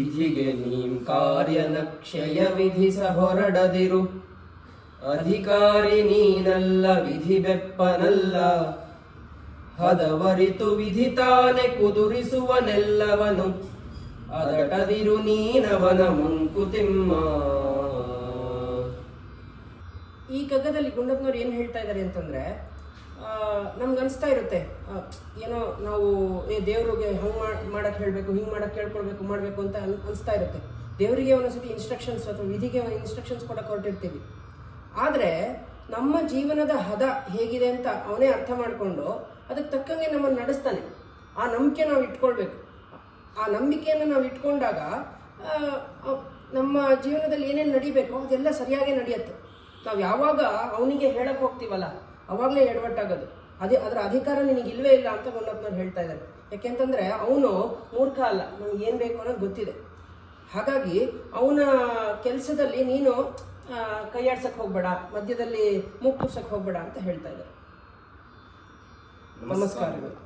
ವಿಧಿಗೆ ನೀಂ ಕಾರ್ಯನಕ್ಷಯ ವಿಧಿಸ ಹೊರಡದಿರು. ಅಧಿಕಾರಿ ನೀನಲ್ಲ, ವಿಧಿ ಬೆಪ್ಪನಲ್ಲ. ಹದವರಿತು ವಿಧಿ ತಾನೆ ಕುದುರಿಸುವನೆಲ್ಲವನು. ಅದಟದಿರು ನೀನವನ ಮುಂಕುತಿಮ್ಮ ಈ ಕಗ್ಗದಲ್ಲಿ ಗುಂಡಪ್ಪನವ್ರು ಏನು ಹೇಳ್ತಾ ಇದ್ದಾರೆ ಅಂತಂದ್ರೆ ನಮ್ಗೆ ಅನಿಸ್ತಾ ಇರುತ್ತೆ ಏನೋ ನಾವು, ಏ, ದೇವ್ರಿಗೆ ಹಂಗೆ ಮಾಡೋಕ್ಕೆ ಹೇಳಬೇಕು, ಹಿಂಗೆ ಮಾಡೋಕ್ಕೆ ಕೇಳ್ಕೊಳ್ಬೇಕು, ಮಾಡಬೇಕು ಅಂತ ಅನ್ ಅನಿಸ್ತಾ ಇರುತ್ತೆ ದೇವರಿಗೆ ಒಂದೊಂದ್ಸತಿ ಇನ್ಸ್ಟ್ರಕ್ಷನ್ಸ್ ಅಥವಾ ವಿಧಿಗೆ ಇನ್ಸ್ಟ್ರಕ್ಷನ್ಸ್ ಕೂಡ ಹೊರಟಿರ್ತೀವಿ ಆದರೆ, ನಮ್ಮ ಜೀವನದ ಹದ ಹೇಗಿದೆ ಅಂತ ಅವನೇ ಅರ್ಥ ಮಾಡಿಕೊಂಡು ಅದಕ್ಕೆ ತಕ್ಕಂಗೆ ನಮ್ಮನ್ನು ನಡೆಸ್ತಾನೆ. ಆ ನಂಬಿಕೆ ನಾವು ಇಟ್ಕೊಳ್ಬೇಕು. ಆ ನಂಬಿಕೆಯನ್ನು ನಾವು ಇಟ್ಕೊಂಡಾಗ ನಮ್ಮ ಜೀವನದಲ್ಲಿ ಏನೇನು ನಡಿಬೇಕೋ ಅದೆಲ್ಲ ಸರಿಯಾಗಿ ನಡೆಯುತ್ತೆ. ನಾವು ಯಾವಾಗ ಅವನಿಗೆ ಹೇಳಕ್ಕೆ ಹೋಗ್ತೀವಲ್ಲ ಅವಾಗಲೇ ಎಡವಟ್ಟಾಗೋದು. ಅದೇ ಅದರ ಅಧಿಕಾರ ನಿನಗೆ ಇಲ್ಲವೇ ಇಲ್ಲ ಅಂತ ಗುಂಡಪ್ಪನವ್ರು ಹೇಳ್ತಾ ಇದ್ದಾರೆ. ಯಾಕೆಂತಂದರೆ ಅವನು ಮೂರ್ಖ ಅಲ್ಲ. ನಮ್ಗೆ ಏನು ಬೇಕು ಅನ್ನೋದು ಗೊತ್ತಿದೆ. ಹಾಗಾಗಿ ಅವನ ಕೆಲಸದಲ್ಲಿ ನೀನು ಕೈಯಾಡ್ಸಕ್ಕೆ ಕೈಯಾಡ್ಸಕ್ ಹೋಗ್ಬೇಡ. ಮಧ್ಯದಲ್ಲಿ ಮುಕ್ಕುಸಕ್ಕೆ ಹೋಗ್ಬೇಡ ಅಂತ ಹೇಳ್ತಾ ಇದ್ದಾರೆ. ನಮಸ್ಕಾರಗಳು.